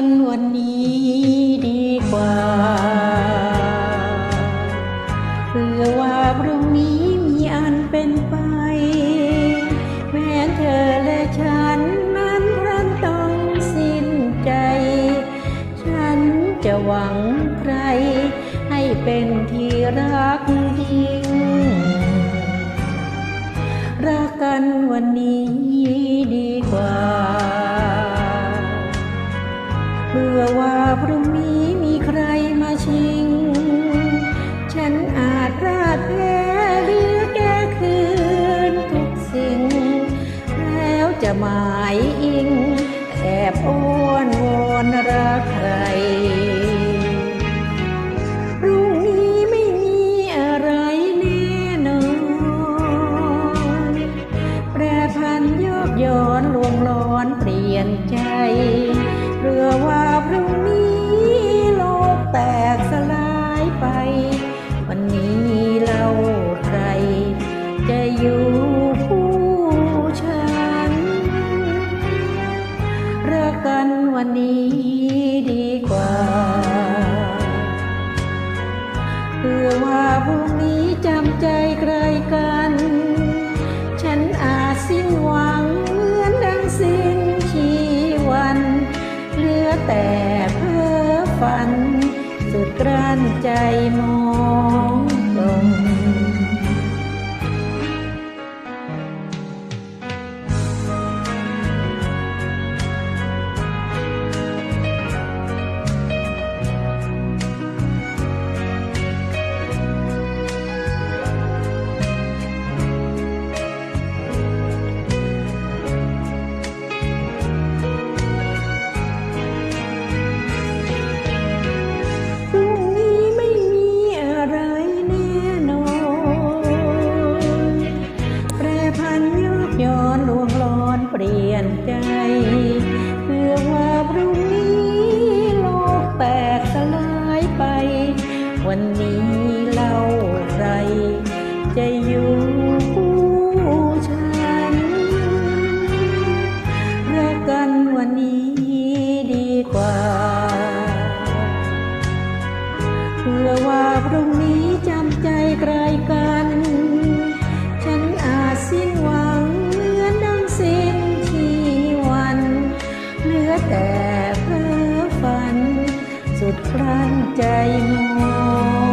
กันวันนี้ดีกว่าเพื่อว่าพรุ่งนี้มีอันเป็นไป แม้เธอและฉันนั้นพรันต้องสิ้นใจ ฉันจะหวังใคร ให้เป็นที่รักยิ่งรักกันวันนี้ หมายอิง แอบอ้อนวอนรักใครพรุ่งนี้ไม่มีอะไรแน่นอน แปรพันโยกย้อนลวงล้อนเปลี่ยนใจ เรือว่าพรุ่งนี้โลกแตกสลายไป วันนี้ แต่เพ้อฝัน สุดกลั้นใจมอง เปลี่ยนใจเพื่อว่าพรุ่งนี้โลกแตกสลายไป วันนี้เล่าใคร จะอยู่ผู้ฉันรักกันวันนี้ดีกว่า เพื่อว่าพรุ่งนี้จำใจใครกัน สุดครั้นใจมองตรง